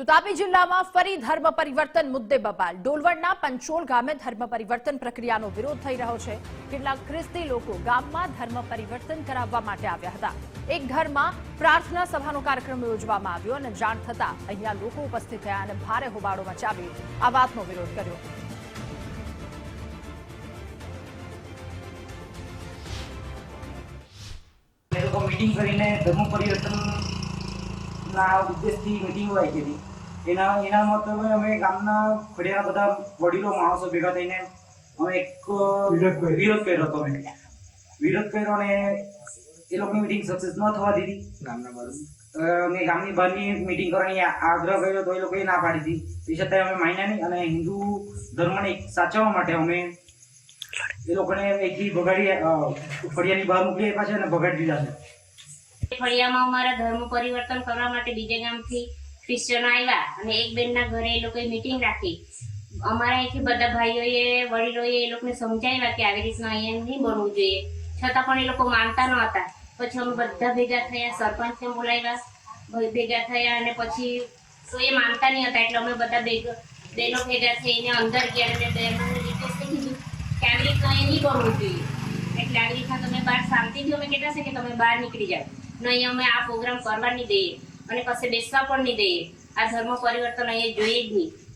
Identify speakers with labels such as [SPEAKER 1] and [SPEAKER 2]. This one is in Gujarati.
[SPEAKER 1] તો તાપી જિલ્લામાં ફરી ધર્મ પરિવર્તન મુદ્દે બબાલ. ડોલવડના પંચોલ ગામે ધર્મ પરિવર્તન પ્રક્રિયાનો વિરોધ થઈ રહ્યો છે. કેટલાક ખ્રિસ્તી લોકો ગામમાં ધર્મ પરિવર્તન કરાવવા માટે આવ્યા હતા. એક ઘરમાં પ્રાર્થના સભાનો કાર્યક્રમ યોજવામાં આવ્યો અને જાણ થતા અહીંયા લોકો ઉપસ્થિત થયા અને ભારે હોબાળો મચાવી આ વાતનો વિરોધ કર્યો.
[SPEAKER 2] એ કરીને ધર્મ પરિવર્તનના ઉદ્દેશથી મીટિંગો રાખી હતી એના એના મતલબ અમે ગામના ફળિયાના બધા વડીલો માણસો ભેગા થઈને અમે એક
[SPEAKER 3] વિરોધ કર્યો.
[SPEAKER 2] હતો અમે. વિરોધ કર્યો અને એ લોકોની મિટિંગ સક્સેસ ન થવા દીધી. ગામના બાજુ. અમે ગામની બહારની મિટિંગ કરવાની આગ્રહ કર્યો તો એ લોકોએ ના પાડી હતી તે છતાંય અમે માન્યા નહીં અને હિન્દુ ધર્મને સાચવવા માટે અમે એ લોકોને એકથી ભગાડી ફળિયાની બહાર મોકલી આપ્યા છે અને ભગાડી દીધા છે.
[SPEAKER 4] ફળિયામાં અમારા ધર્મ પરિવર્તન કરવા માટે બીજે ગામથી ક્રિશ્ચનો આવ્યા અને એક બેનના ઘરે એ લોકોએ મિટિંગ રાખી. અમારા અહીંથી બધા ભાઈઓએ, વડીલોએ એ લોકોને સમજાવ્યા કે આવી રીતના અહીંયા નહીં બનવું જોઈએ. છતાં પણ એ લોકો માનતા ન હતા પછી અમે બધા ભેગા થયા, સરપંચને બોલાવ્યા ભેગા થયા અને પછી તો એ માનતા નહીં હતા એટલે અમે બધા ભેગા બહેનો ભેગા થઈને અંદર ગયા અને બહેનોને રિક્વેસ્ટ કીધું કે આવી રીતના એ નહીં બનવું જોઈએ. એટલે આવી રીતના તમે બહાર શાંતિથી અમે કહેતા છે કે તમે બહાર નીકળી જાઓ. નહીં, અમે આ પ્રોગ્રામ કરવા નહીં દઈએ. અને કશે બેસવા પણ નહીં દઈએ. આ ધર્મ પરિવર્તન અહીંયા જોઈએ જ નહીં.